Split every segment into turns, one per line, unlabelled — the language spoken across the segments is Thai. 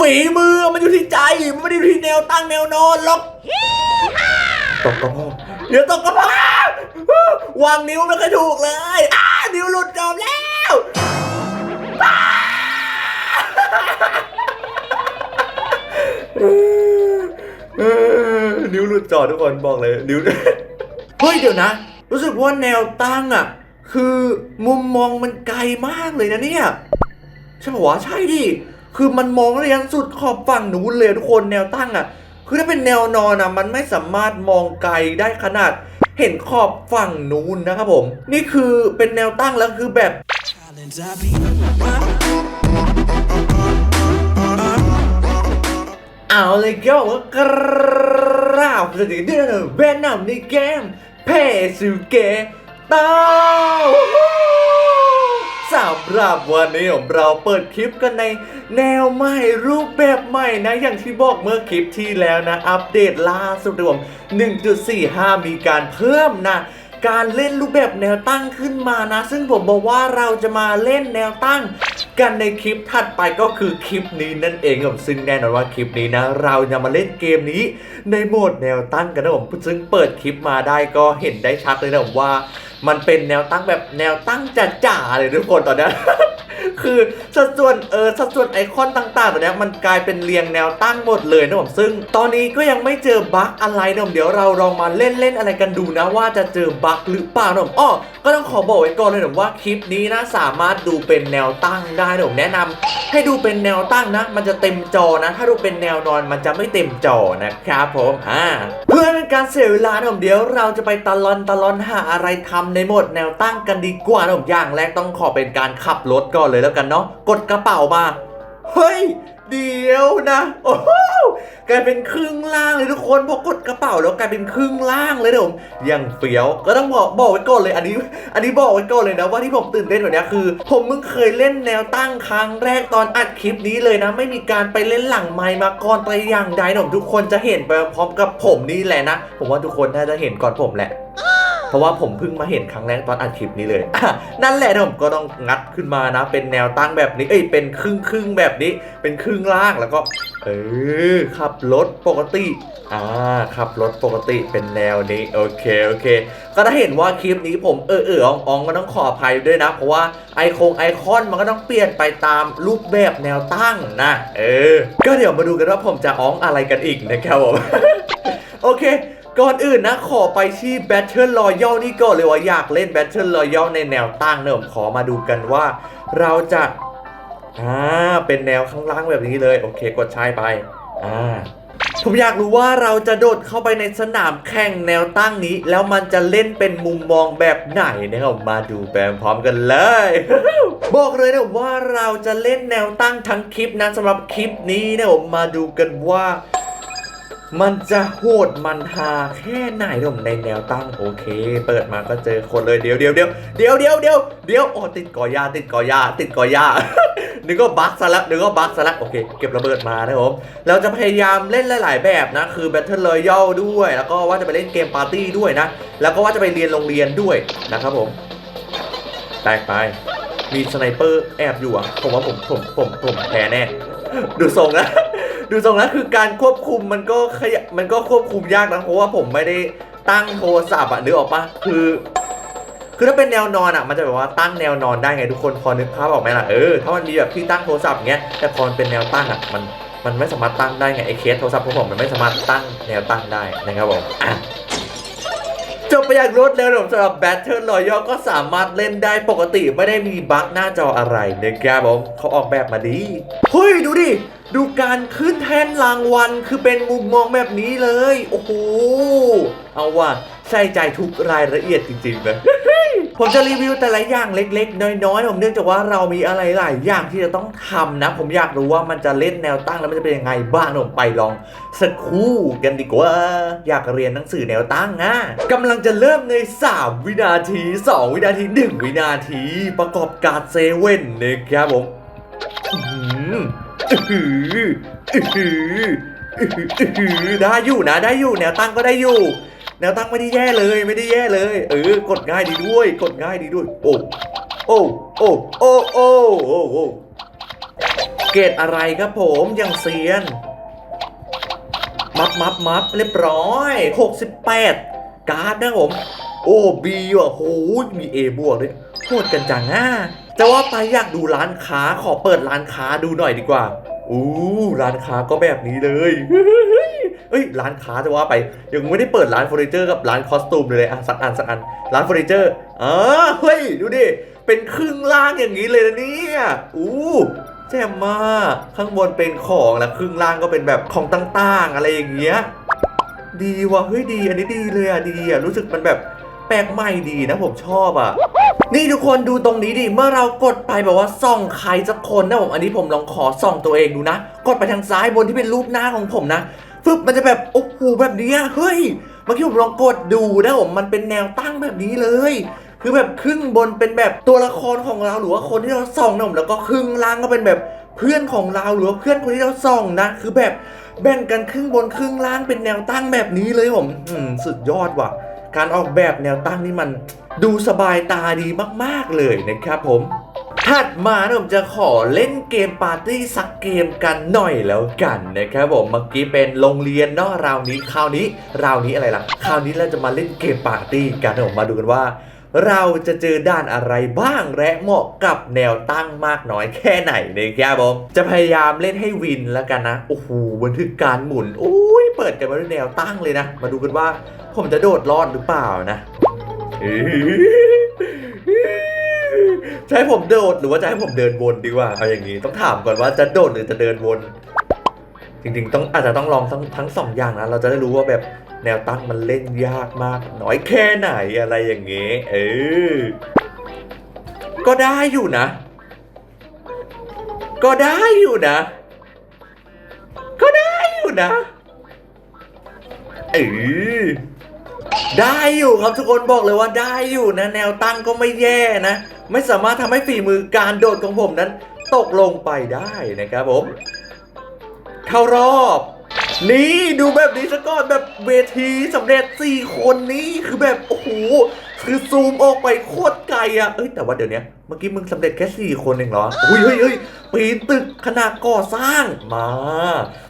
ฝีมือมันอยู่ที่ใจ มันไม่ได้อยู่ที่แนวตั้งแนวนอนหรอกตกกระเพาะเดี๋ยวตกกระเพาะวางนิ้วไม่ค่อยถูกเลยอ้านิ้วหลุดจอมแล้วอ้าเออนิ้วหลุดจอทุกคนบอกเลย นิ้วเฮ้ยเดี๋ยวนะ รู้สึกว่าแนวตั้งอะ คือมุมมองมันไกลมากเลยนะเนี่ย ใช่ปะวะใช่ดิ คือมันมองได้ยันสุดขอบฝั่งนู้นเลยทุกคนแนวตั้งอะ คือถ้าเป็นแนวนอนอะมันไม่สามารถมองไกลได้ขนาด เห็นขอบฝั่งนู้นนะครับผม นี่คือเป็นแนวตั้งแล้วคือแบบเอาเลยก็ว่ากราบสวัสดีเดือนเวนนัมในเกมเพซูเกตา สำหรับวันนี้ของเราเปิดคลิปกันในแนวใหม่รูปแบบใหม่นะอย่างที่บอกเมื่อคลิปที่แล้วนะ อัปเดตล่าสุดรวม 1.45 มีการเพิ่มนะ การเล่นรูปแบบแนวตั้งขึ้นมานะ ซึ่งผมบอกว่าเราจะมาเล่นแนวตั้ง กันในคลิปถัดไปก็คือคลิปนี้นั่นเองครับซึ่งแน่นอนว่าคลิปนี้นะ เราจะมาเล่นเกมนี้ ในโหมดแนวตั้งกันนะผมซึ่งเปิดคลิปมาได้ก็เห็นได้ชัดเลยนะผมว่า มันเป็นแนวตั้งแบบแนวตั้งจ๋าๆเลยทุกคนตอนนี้ คือสัดส่วนเออสัดส่วนไอคอนต่างๆตัวเนี้มันกลายเป็นเรียงแนวตั้งหมดเลยนะผมซึ่งตอนนี้ก็ยังไม่เจอบั๊กอะไรนะผมเดี๋ยวเราลองมาเล่นเล่นอะไรกันดูนะว่าจะเจอบั๊กหรือเปล่านะผมอ้อก็ต้องขอบอกไว้ก่อนเลยนะว่าคลิปนี้นะสามารถดูเป็นแนวตั้งได้นะผมแนะนำให้ดูเป็นแนวตั้งนะ มันจะเต็มจอนะ ถ้าดูเป็นแนวนอนมันจะไม่เต็มจอนะครับผมอ่าเพื่อเป็นการเสียเวลานะผมเดี๋ยวเราจะไปตะลอนตะลอนหาอะไรทำในโหมดแนวตั้งกันดีกว่านะผมอย่างแรกต้องขอเป็นการขับรถก่อนเลยแล้วกันเนาะกดกระเป๋ามา เฮ้ย เดี๋ยวนะโอ้โหกลายเป็นครึ่งล่างเลยทุกคนพอกดกระเป๋าแล้วกลายเป็นครึ่งล่างเลยนะผมยังเฟี้ยวก็ต้องบอกบอกไว้ก่อนเลย อันนี้ อันนี้บอกไว้ก่อนเลยนะว่าที่ผมตื่นเต้นแบบนี้คือ ผมเพิ่งเคยเล่นแนวตั้งครั้งแรกตอนอัดคลิปนี้เลยนะ ไม่มีการไปเล่นหลังไมมาก่อนแต่อย่างใดนะผมทุกคนจะเห็นไปพร้อมกับผมนี่แหละนะ ผมว่าทุกคนน่าจะเห็นก่อนผมแหละ เพราะว่าผมเพิ่งมาเห็นครั้งแรกตอนอัดคลิปนี้เลย นั่นแหละผมก็ต้องงัดขึ้นมานะ เป็นแนวตั้งแบบนี้ เอ้ย เป็นครึ่งครึ่งแบบนี้ เป็นครึ่งล่างแล้วก็ เออ ขับรถปกติ อ่า ขับรถปกติเป็นแนวนี้ โอเค โอเค ก็ถ้าเห็นว่าคลิปนี้ผมเออเอออองอองก็ต้องขออภัยด้วยนะ เพราะว่าไอคงไอคอนมันก็ต้องเปลี่ยนไปตามรูปแบบแนวตั้งนะ เออ ก็เดี๋ยวมาดูกันว่าผมจะอ้องอะไรกันอีกนะครับผม โอเค ก่อนอื่นนะขอไปที่ Battle Royale นี่ก่อนเลยว่าอยากเล่น Battle Royale ในแนวตั้งเนอะผมขอมาดูกันว่า เราจะอ่าเป็นแนวข้างล่างแบบนี้เลย โอเคกดใช้ไปอ่าผมอยากรู้ว่าเราจะโดดเข้าไปในสนามแข่งแนวตั้งนี้ แล้วมันจะเล่นเป็นมุมมองแบบไหนนะครับมาดูแปมพร้อมกันเลย บอกเลยนะว่าเราจะเล่นแนวตั้งทั้งคลิปนะสำหรับคลิปนี้นะผมมาดูกันว่า มันจะโหดมันฮาแค่ไหนผมในแนวตั้งโอเค เปิดมาก็เจอคนเลยเดี๋ยวเดี๋ยวเดี๋ยวเดี๋ยวเดี๋ยวเดี๋ยวเดี๋ยวโอ้ติดกอยาติดกอยาติดกอยานึกว่าบั๊กซะแล้วนึกว่าบั๊กซะแล้วโอเค เก็บระเบิดมานะผมเราจะพยายามเล่นหลาย ๆ แบบนะ คือ Battle Royale ด้วย แล้วก็ว่าจะไปเล่นเกมปาร์ตี้ด้วยนะ แล้วก็ว่าจะไปเรียนโรงเรียนด้วยนะครับผมแตกไปมีสไนเปอร์แอบอยู่อะผมว่าผมผมผมผมแพ้แน่ดูทรงนะ ดูทรงนะคือการควบคุมมันก็ขยะมันก็ควบคุมยากนะเพราะว่าผมไม่ได้ตั้งโทรศัพท์อะนึกออกปะคือ คือถ้าเป็นแนวนอนอะมันจะแบบว่าตั้งแนวนอนได้ไงทุกคนพอนึกภาพออกไหมล่ะเออถ้ามันมีแบบที่ตั้งโทรศัพท์เงี้ยแต่พอเป็นแนวตั้งอะมันมันไม่สามารถตั้งได้ไงไอเคสโทรศัพท์ของผมมันไม่สามารถตั้งแนวตั้งได้นะครับผมอะ ไปอย่างรวดเร็วสำหรับ Battle Royale ก็สามารถเล่นได้ปกติไม่ได้มีบั๊กหน้าจออะไรนะครับผมเขาออกแบบมาดีเฮ้ยดูดิ ดูการขึ้นแท่นรางวัลคือเป็นมุมมองแบบนี้เลย โอ้โห เอาว่าใส่ใจทุกรายละเอียดจริงๆเลย ผมจะรีวิวแต่ละอย่างเล็ก ๆ น้อยๆผมเนื่องจากว่าเรามีอะไรหลายอย่างที่จะต้องทำนะ ผมอยากรู้ว่ามันจะเล่นแนวตั้งแล้วมันจะเป็นยังไงบ้างผมไปลองสักครู่กันดีกว่า อยากเรียนหนังสือแนวตั้งอะกำลังจะเริ่มใน 3 วินาที 2 วินาที 1 วินาที ประกอบการเซเว่นนะครับผมได้อยู่นะได้อยู่แนวตั้งก็ได้อยู่ แนวตั้งไม่ได้แย่เลยไม่ได้แย่เลย เออกดง่ายดีด้วย กดง่ายดีด้วย โอ้โอ้โอ้โอ้โอ้โอ้โอ้เกรดอะไรครับผมยังเซียน มับมับมับเรียบร้อย 68 การ์ดนะผม โอ้บีว่ะโหมี A บวกด้วยโคตรกันจังอะจะว่าไปอยากดูร้านค้าขอเปิดร้านค้าดูหน่อยดีกว่า อู้ร้านค้าก็แบบนี้เลยเอ้ยร้านค้าจะว่าไปยังไม่ได้เปิดร้านเฟอร์นิเจอร์กับร้านคอสตูมเลยอะสักอันสักอันร้านเฟอร์นิเจอร์อ่าเฮ้ยดูดิเป็นครึ่งล่างอย่างนี้เลยนะเนี่ยอู้แจ่มมากข้างบนเป็นของแล้วครึ่งล่างก็เป็นแบบของต่างๆ อะไรอย่างเงี้ยดีว่ะเฮ้ยดี อันนี้ดีเลยอะดีอะรู้สึกมันแบบแปลกใหม่ดีนะผมชอบอะ นี่ทุกคนดูตรงนี้ดิ เมื่อเรากดไปแบบว่าส่องใครสักคนนะผมอันนี้ผมลองขอส่องตัวเองดูนะ กดไปทางซ้ายบนที่เป็นรูปหน้าของผมนะฟึบมันจะแบบโอ้โหแบบนี้เฮ้ยเมื่อกี้ผมลองกดดูนะผมมันเป็นแนวตั้งแบบนี้เลย คือแบบครึ่งบนเป็นแบบตัวละครของเราหรือว่าคนที่เราส่องนะผมแล้วก็ครึ่งล่างก็เป็นแบบเพื่อนของเราหรือว่าเพื่อนคนที่เราส่องนะ คือแบบแบ่งกันครึ่งบนครึ่งล่างเป็นแนวตั้งแบบนี้เลยผมสุดยอดว่ะ การออกแบบแนวตั้งนี่มัน ดูสบายตาดีมากๆเลยนะครับผมถัดมานะผมจะขอเล่นเกมปาร์ตี้สักเกมกันหน่อยแล้วกันนะครับผมเมื่อกี้เป็นโรงเรียนเนอะราวนี้คราวนี้ราวนี้อะไรล่ะคราวนี้เราจะมาเล่นเกมปาร์ตี้กันนะผมมาดูกันว่า เราจะเจอด่านอะไรบ้างและเหมาะกับแนวตั้งมากน้อยแค่ไหนนะครับผมจะพยายามเล่นให้วินแล้วกันนะโอ้โหบันทึกการหมุนโอ้ยเปิดกันมาด้วยแนวตั้งเลยนะ มาดูกันว่า ผมจะโดดรอดหรือเปล่านะ จะให้ผมโดดหรือว่าจะให้ผมเดินวนดีกว่าเอาอย่างนี้ต้องถามก่อนว่าจะโดดหรือจะเดินวน จริงๆ ต้องอาจจะต้องลองทั้งทั้งสองอย่างนะเราจะได้รู้ว่าแบบแนวตั้งมันเล่นยากมาก น้อยแค่ไหนอะไรอย่างเงี้ยเออ ก็ได้อยู่นะ ก็ได้อยู่นะ ก็ได้อยู่นะ เออ ได้อยู่ครับทุกคนบอกเลยว่าได้อยู่นะ แนวตั้งก็ไม่แย่นะ ไม่สามารถทำให้ฝีมือการโดดของผมนั้น ตกลงไปได้นะครับผม เข้ารอบ นี่ดูแบบนี้ซะก่อนแบบเวทีสำเร็จ 4 คนนี้คือแบบ โอ้โห คือซูมออกไปโคตรไกลอะเอ้ยแต่ว่าเดี๋ยวนี้เมื่อกี้มึงสำเร็จแค่ 4 คนเองเหรออุ้ยเฮ้ยเฮ้ยปีนตึกขนาดก่อสร้างมา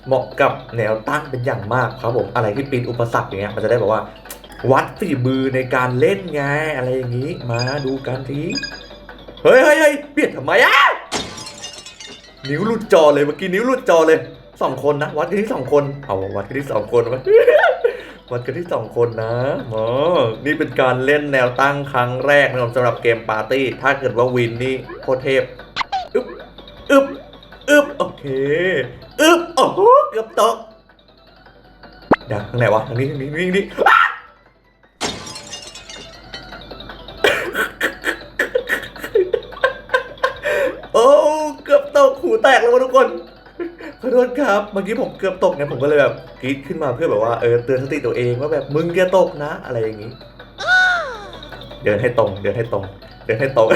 เหมาะกับแนวตั้งเป็นอย่างมากครับผมอะไรที่ปีนอุปสรรคอย่างเงี้ยมันจะได้แบบว่า วัดฝีมือในการเล่นไงอะไรอย่างนี้ มาดูกันทีเฮ้ยเฮ้ยเฮ้ยเปลี่ยนทำไมอะนิ้วหลุดจอเลยเมื่อกี้นิ้วหลุดจอเลยสองคนนะวัดกันที่สองคนเอาวัดกันที่สองคนวะวัดกันที่สองคนนะอ๋อนี่เป็นการเล่นแนวตั้งครั้งแรกนะครับสำหรับเกมปาร์ตี้ ถ้าเกิดว่าวินนี่โคตรเทพอึบอึบอึบโอเคอึบโอ้โหเกือบตกเดี๋ยวทางไหนวะทางนี้ทางนี้ทางนี้ ตกแตกแล้ววะทุกคนขอโทษครับเมื่อกี้ผมเกือบตกเนี่ยผมก็เลยแบบกรี๊ดขึ้นมาเพื่อแบบว่าเออเตือนสติตัวเองว่าแบบมึงอย่ตกนะ อะไรอย่างนี้ เดินให้ตรง เดินให้ตรง เดินให้ตรง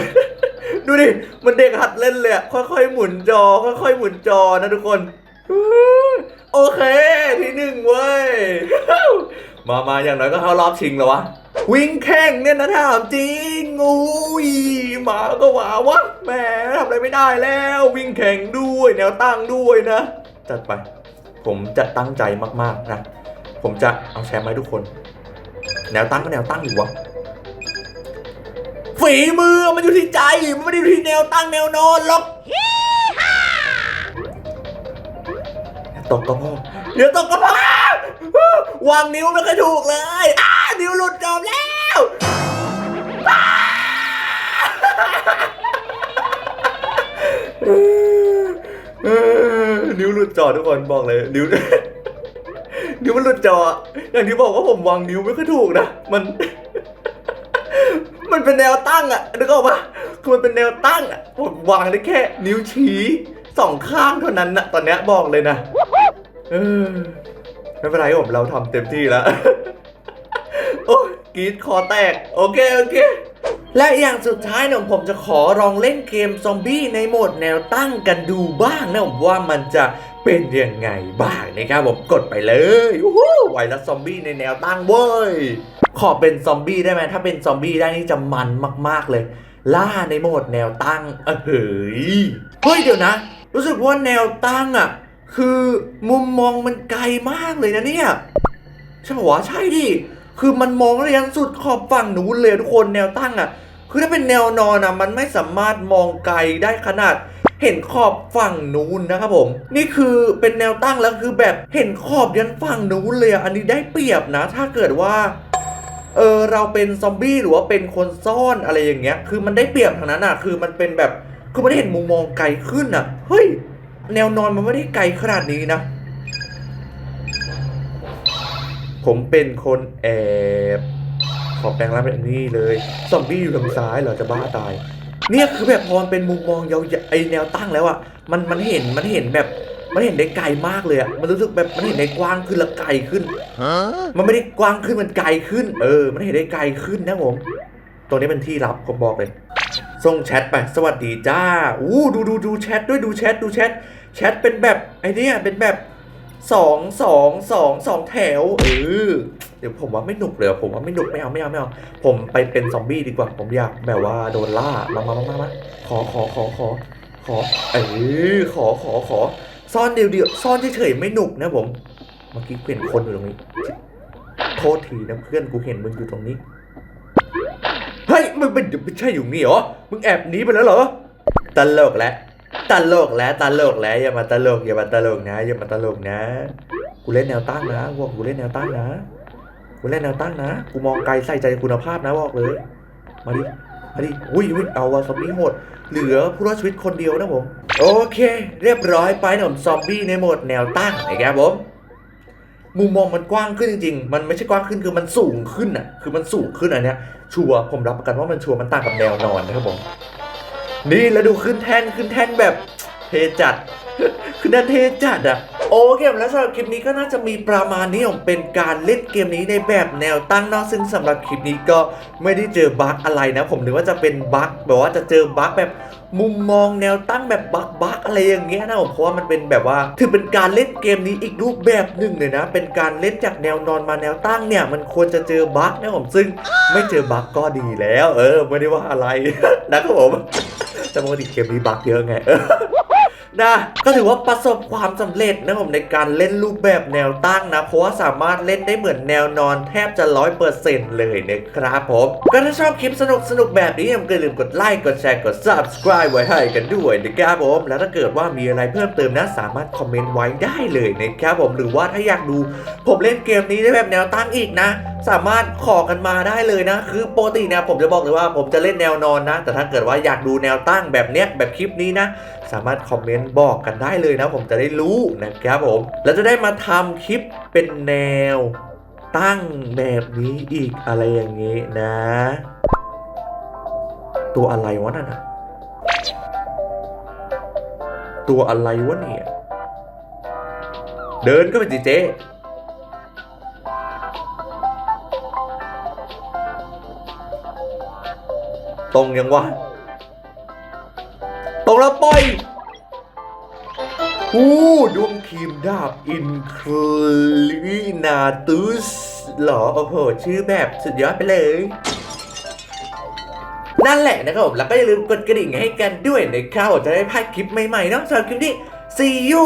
ดูดิมันเด็กหัดเล่นเลยอะค่อยๆหมุนจอ ค่อยๆหมุนจอนะทุกคนโอเค ที่หนึ่งเว้ยมามาอย่างน้อยก็เข้ารอบชิงแล้ววะ วิ่งแข่งเนี่ยนะถามจริงอุ้ยหมาก็หวาวะ แหมทำอะไรไม่ได้แล้ววิ่งแข่งด้วยแนวตั้งด้วยนะ จัดไป ผมจะตั้งใจมากๆนะ ผมจะเอาแชมป์มาให้ทุกคน แนวตั้งก็แนวตั้งอยู่วะฝีมือมันอยู่ที่ใจ มันไม่ได้อยู่ที่แนวตั้งแนวนอนหรอกตกก็พอเดี๋ยวตกก็พอวางนิ้วไม่ค่อยถูกเลย อ้า นิ้วหลุดจอมแล้ว นิ้วหลุดจอทุกคนบอกเลยนิ้วนิ้วมันหลุดจอ อย่างที่บอกว่าผมวางนิ้วไม่ค่อยถูกนะ มัน มันเป็นแนวตั้งอะนึกออกปะคือมันเป็นแนวตั้งอะผมวางได้แค่ นิ้วชี้สองข้างเท่านั้นนะตอนเนี้ยบอกเลยนะเออไม่เป็นไรผมเราทำเต็มที่แล้ว โอ้กรีดคอแตก โอเค โอเค และอย่างสุดท้ายเนี่ยผมจะขอลองเล่นเกมซอมบี้ในโหมดแนวตั้งกันดูบ้างนะผมว่ามันจะเป็นยังไงบ้างนะครับผมกดไปเลยวู้ไวรัสซอมบี้ในแนวตั้งเว้ยขอเป็นซอมบี้ได้ไหมถ้าเป็นซอมบี้ได้นี่จะมันมาก ๆเลย ล่าในโหมดแนวตั้งเออเฮ้ยเฮ้ยเดี๋ยวนะ รู้สึกว่าแนวตั้งอะคือมุมมองมันไกลมากเลยนะเนี่ยใช่ปะวะใช่ดิ คือมันมองได้ยันสุดขอบฝั่งนู้นเลยทุกคนแนวตั้งอะ คือถ้าเป็นแนวนอนอะมันไม่สามารถมองไกลได้ขนาดเห็นขอบฝั่งนู้นนะครับผม นี่คือเป็นแนวตั้งแล้วคือแบบเห็นขอบยันฝั่งนู้นเลยอันนี้ได้เปรียบนะ ถ้าเกิดว่าเออเราเป็นซอมบี้หรือว่าเป็นคนซ่อนอะไรอย่างเงี้ย คือมันได้เปรียบทางนั้นอะ คือมันเป็นแบบคือมันได้เห็นมุมมองไกลขึ้นอะเฮ้ยแนวนอนมันไม่ได้ไกลขนาดนี้นะ ผมเป็นคนแอบ ขอแปลงร่างเป็นนี่เลยซอมบี้อยู่ทางซ้ายเหรอจะบ้าตาย เนี่ยคือแบบพอมันเป็นมุมมองยาวๆไอแนวตั้งแล้วอะมันมันเห็นมันเห็นแบบมันเห็นได้ไกลมากเลยอะ มันรู้สึกแบบมันเห็นได้กว้างขึ้นและไกลขึ้น มันไม่ได้กว้างขึ้นมันไกลขึ้น เออ มันเห็นได้ไกลขึ้นนะผมตรงนี้เป็นที่ลับผมบอกเลย ส่งแชทไป สวัสดีจ้า อู้ดูดูดูแชทด้วยดูแชทดูแชท แชทเป็นแบบไอ้เนี่ยเป็นแบบ สองสองสองสองแถวเออเดี๋ยวผมว่าไม่หนุกเลยผมว่าไม่หนุกไม่เอาไม่เอาไม่เอาผมไปเป็นซอมบี้ดีกว่า ผมอยากแบบว่าโดนล่ามามามามามาขอขอขอขอขอเออขอขอขอซ่อนเดียวเดียวซ่อนเฉยๆไม่หนุกนะผมเมื่อกี้เห็นคนอยู่ตรงนี้โทษทีนะเพื่อนกูเห็นมึงอยู่ตรงนี้เฮ้ยมึงเป็นไม่ใช่อยู่นี่เหรอมึงแอบหนีไปแล้วเหรอตลกแล้ว ตลกแล้วตลกแล้วอย่ามาตลกอย่ามาตลกนะอย่ามาตลกนะ กูเล่นแนวตั้งนะบอกกูเล่นแนวตั้งนะกูเล่นแนวตั้งนะกูมองไกลใส่ใจคุณภาพนะบอกเลยมาดิมาดิอุ้ยอุ้ยเอาวะซอมบี้โหดเหลือผู้รอดชีวิตคนเดียวนะผมโอเค เรียบร้อยไปหนะผมซอมบี้ในโหมดแนวตั้งนะครับผมมุมมองมันกว้างขึ้นจริงๆ มันไม่ใช่กว้างขึ้นคือมันสูงขึ้นอะ คือมันสูงขึ้นอันเนี้ย ชัวร์ผมรับประกันว่ามันชัวร์มันต่างกับแนวนอนนะครับผม นี่แล้วดูขึ้นแท่นขึ้นแท่นแบบเทจัดคือน่าเทจัดอะโอเคแล้วสำหรับคลิปนี้ก็น่าจะมีประมาณนี้ผมเป็นการเล่นเกมนี้ในแบบแนวตั้งนอกซึ่งสำหรับคลิปนี้ก็ไม่ได้เจอบั๊กอะไรนะ ผมนึกว่าจะเป็นบั๊กแบบว่าจะเจอบั๊กแบบมุมมองแนวตั้งแบบบั๊กบั๊กอะไรอย่างเงี้ยนะผมเพราะว่ามันเป็นแบบว่า ถือเป็นการเล่นเกมนี้อีกรูปแบบหนึ่งเลยนะ เป็นการเล่นจากแนวนอนมาแนวตั้งเนี่ย มันควรจะเจอบั๊กนะผมซึ่งไม่เจอบั๊กก็ดีแล้ว เออ ไม่ได้ว่าอะไรนะครับผม แต่ปกติเกมนี้บั๊กเยอะไง นะก็ถือว่าประสบความสำเร็จนะผมในการเล่นรูปแบบแนวตั้งนะ เพราะว่าสามารถเล่นได้เหมือนแนวนอนแทบจะร้อยเปอร์เซ็นต์เลยนะครับผมก็ถ้าชอบคลิปสนุกสนุกๆแบบนี้อย่าลืมกดไลค์กดแชร์กด subscribe ไว้ให้กันด้วยนะครับผม แล้วถ้าเกิดว่ามีอะไรเพิ่มเติมนะสามารถคอมเมนต์ไว้ได้เลยนะครับผมหรือว่าถ้าอยากดู ผมเล่นเกมนี้ได้แบบแนวตั้งอีกนะสามารถขอกันมาได้เลยนะ คือปกติเนี่ยผมจะบอกเลยว่าผมจะเล่นแนวนอนนะ แต่ถ้าเกิดว่าอยากดูแนวตั้งแบบเนี้ยแบบคลิปนี้นะ สามารถคอมเมนต์บอกกันได้เลยนะผมจะได้รู้นะครับผม แล้วจะได้มาทำคลิปเป็นแนว ตั้งแบบนี้อีกอะไรอย่างนี้นะ ตัวอะไรวะนั่นอะตัวอะไรวะเนี่ย เดินก็เป็นจีเจตรงยังวะ ตรงแล้วปล่อยอู้ดวงครีมดาบอินคลีนาตุสหรอ โอ้โห ชื่อแบบสุดยอดไปเลย นั่นแหละนะครับผม แล้วก็อย่าลืมกดกระดิ่งให้กันด้วยนะครับผมจะได้พลาดคลิปใหม่ๆเนาะสำหรับคลิปนี้ see you